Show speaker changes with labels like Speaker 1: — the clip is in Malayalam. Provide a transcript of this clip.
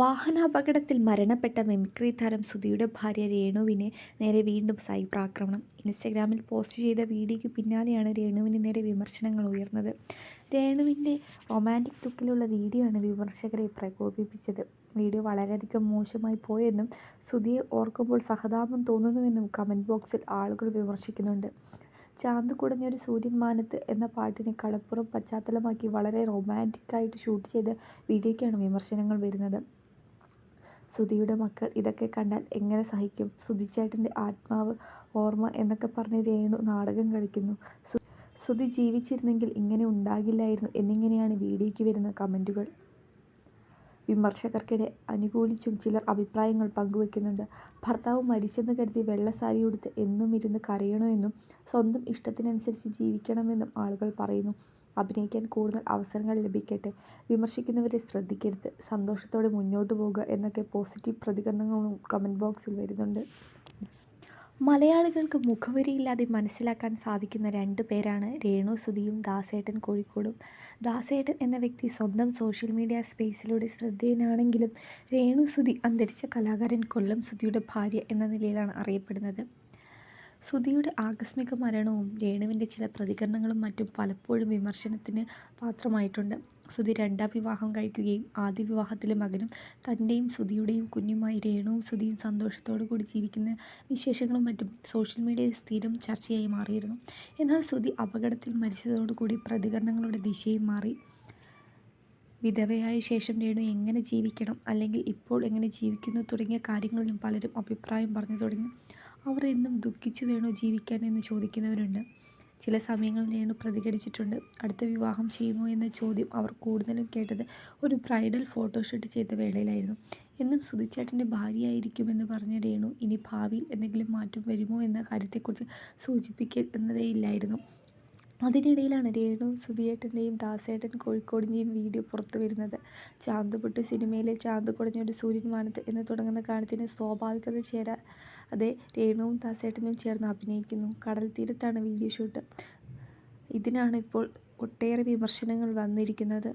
Speaker 1: വാഹനാപകടത്തിൽ മരണപ്പെട്ട മിമിക്രി താരം സുധിയുടെ ഭാര്യ രേണുവിന് നേരെ വീണ്ടും സൈബർ ആക്രമണം ഇൻസ്റ്റഗ്രാമിൽ പോസ്റ്റ് ചെയ്ത വീഡിയോയ്ക്ക് പിന്നാലെയാണ് രേണുവിന് നേരെ വിമർശനങ്ങൾ ഉയർന്നത്. രേണുവിന്റെ റൊമാന്റിക് ലുക്കിലുള്ള വീഡിയോ ആണ് വിമർശകരെ പ്രകോപിപ്പിച്ചത്. വീഡിയോ വളരെയധികം മോശമായി പോയെന്നും സുധിയെ ഓർക്കുമ്പോൾ സഹതാപം തോന്നുന്നുവെന്നും കമന്റ് ബോക്സിൽ ആളുകൾ വിമർശിക്കുന്നുണ്ട്. ചാന്ത് കുടഞ്ഞൊരു സൂര്യൻ മാനത്ത് എന്ന പാട്ടിനെ കളപ്പുറം പശ്ചാത്തലമാക്കി വളരെ റൊമാന്റിക്കായിട്ട് ഷൂട്ട് ചെയ്ത വീഡിയോയ്ക്കാണ് വിമർശനങ്ങൾ വരുന്നത്. സുധിയുടെ മക്കൾ ഇതൊക്കെ കണ്ടാൽ എങ്ങനെ സഹിക്കും? സുധിച്ചേട്ടന്റെ ആത്മാവ് ഓർമ്മ എന്നൊക്കെ പറഞ്ഞ് രേണു നാടകം കളിക്കുന്നു. സുധി ജീവിച്ചിരുന്നെങ്കിൽ ഇങ്ങനെ ഉണ്ടാകില്ലായിരുന്നു എന്നിങ്ങനെയാണ് വീഡിയോയ്ക്ക് വരുന്ന കമന്റുകൾ. വിമർശകർക്കിടെ അനുകൂലിച്ചും ചിലർ അഭിപ്രായങ്ങൾ പങ്കുവയ്ക്കുന്നുണ്ട് ഭർത്താവ് മരിച്ചെന്ന് കരുതി വെള്ള സാരി ഉടുത്ത് എന്നും ഇരുന്ന് കരയണമെന്നും സ്വന്തം ഇഷ്ടത്തിനനുസരിച്ച് ജീവിക്കണമെന്നും ആളുകൾ പറയുന്നു. അഭിനയിക്കാൻ കൂടുതൽ അവസരങ്ങൾ ലഭിക്കട്ടെ. വിമർശിക്കുന്നവരെ ശ്രദ്ധിക്കരുത്. സന്തോഷത്തോടെ മുന്നോട്ട് പോകുക എന്നൊക്കെ പോസിറ്റീവ് പ്രതികരണങ്ങളും കമന്റ് ബോക്സിൽ വരുന്നുണ്ട്. മലയാളികൾക്ക് മുഖവരിയില്ലാതെ മനസ്സിലാക്കാൻ സാധിക്കുന്ന രണ്ട് പേരാണ് രേണു സുധിയും ദാസേട്ടൻ കോഴിക്കോടും. ദാസേട്ടൻ എന്ന വ്യക്തി സ്വന്തം സോഷ്യൽ മീഡിയ സ്പേസിലൂടെ ശ്രദ്ധേയനാണെങ്കിലും രേണു സുധി അന്തരിച്ച കലാകാരൻ കൊല്ലം സുധിയുടെ ഭാര്യ എന്ന നിലയിലാണ് അറിയപ്പെടുന്നത്. സുധിയുടെ ആകസ്മിക മരണവും രേണുവിന്റെ ചില പ്രതികരണങ്ങളും മറ്റും പലപ്പോഴും വിമർശനത്തിന് പാത്രമായിട്ടുണ്ട്. സുധി രണ്ടാം വിവാഹം കഴിക്കുകയും ആദ്യ വിവാഹത്തിലെ മകനും തന്റെയും സുധിയുടെയും കുഞ്ഞുമായി രേണുവും സുധിയും സന്തോഷത്തോടു കൂടി ജീവിക്കുന്ന വിശേഷങ്ങളും മറ്റും സോഷ്യൽ മീഡിയയിൽ സ്ഥിരം ചർച്ചയായി മാറിയിരുന്നു. എന്നാൽ സുധി അപകടത്തിൽ മരിച്ചതോടുകൂടി പ്രതികരണങ്ങളുടെ ദിശയും മാറി. വിധവയായ ശേഷം രേണു എങ്ങനെ ജീവിക്കണം? അല്ലെങ്കിൽ ഇപ്പോൾ എങ്ങനെ ജീവിക്കുന്നു? തുടങ്ങിയ കാര്യങ്ങളിലും പലരും അഭിപ്രായം പറഞ്ഞു തുടങ്ങി. അവർ എന്നും ദുഃഖിച്ചു വേണോ ജീവിക്കാൻ എന്ന് ചോദിക്കുന്നവരുണ്ട്. ചില സമയങ്ങളിൽ രേണു പ്രതികരിച്ചിട്ടുണ്ട്. അടുത്ത വിവാഹം ചെയ്യുമോ എന്ന ചോദ്യം അവർ കൂടുതലും കേട്ടത് ഒരു ബ്രൈഡൽ ഫോട്ടോഷൂട്ട് ചെയ്ത വേളയിലായിരുന്നു. എന്നും സുധിച്ചേട്ടന്റെ ഭാര്യയായിരിക്കുമെന്ന് പറഞ്ഞ രേണു ഇനി ഭാവിയിൽ എന്തെങ്കിലും മാറ്റം വരുമോ എന്ന കാര്യത്തെക്കുറിച്ച് സൂചിപ്പിക്കുന്നതേയില്ലായിരുന്നു അതിനിടയിലാണ് രേണു സുധിയേട്ടന്റെയും ദാസേട്ടൻ കോഴിക്കോടിന്റെയും വീഡിയോ പുറത്തു വരുന്നത്. ചാന്തുപൊട്ട് സിനിമയിലെ ചാന്ത് കുടഞ്ഞൊരു സൂര്യൻ മാനത്ത് എന്ന് തുടങ്ങുന്ന ഗാനത്തിന് സ്വാഭാവികത ചേരാ അതെ രേണുവും ദാസേട്ടനും ചേർന്ന് അഭിനയിക്കുന്നു. കടൽ തീരത്താണ് വീഡിയോ ഷൂട്ട്. ഇതിനാണ് ഇപ്പോൾ ഒട്ടേറെ വിമർശനങ്ങൾ വന്നിരിക്കുന്നത്.